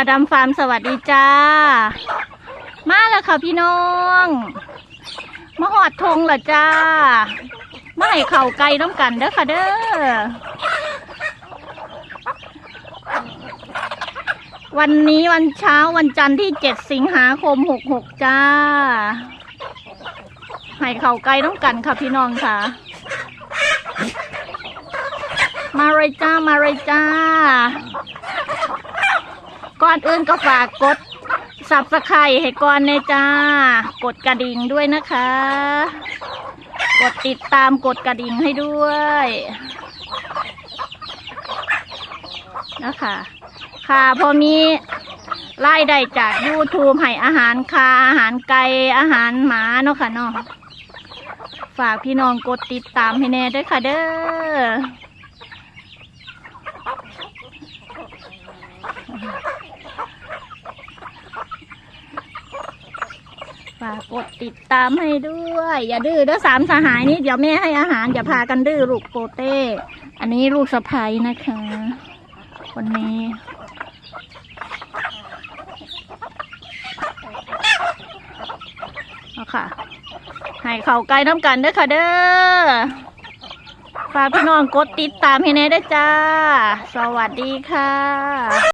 อดัมฟาร์มสวัสดีจ้า มาแล้วค่ะพี่น้องมาหอดทงเหรอจ้ามาให้เข่าไก่น้ำกันเด้อค่ะเด้อวันนี้วันเช้าวันจันทร์ที่เจ็ดสิงหาคมหกหกจ้าให้เข่าไก่น้ำกันค่ะพี่น้องค่ะ มาเลยจ้ามาเลยจ้า อนอื่นก็ฝากกดสับสไครให้ก่อนเลยจ้า กดกระดิ่งด้วยนะคะ กดติดตามกดกระดิ่งให้ด้วย นะคะค่ะพอมีรายได้จาก YouTube ให้อาหารคาอาหารไก่อาหารหมาเนาะค่ะเนาะฝากพี่น้องกดติดตามให้แน่ด้วยค่ะเด้อ ฝากกดติดตามให้ด้วย อย่าดื้อเด้อสามสหายนี้เดี๋ยวแม่ให้อาหาร อย่าพากันดื้อลูกโปเต้ อันนี้ลูกสะพ้ยนะคะคนนี้เอาค่ะ ให้เข่าไกลน้ำกันเด้อค่ะเด้อฝากพี่น้องกดติดตามให้แน่ด้จ้า สวัสดีค่ะ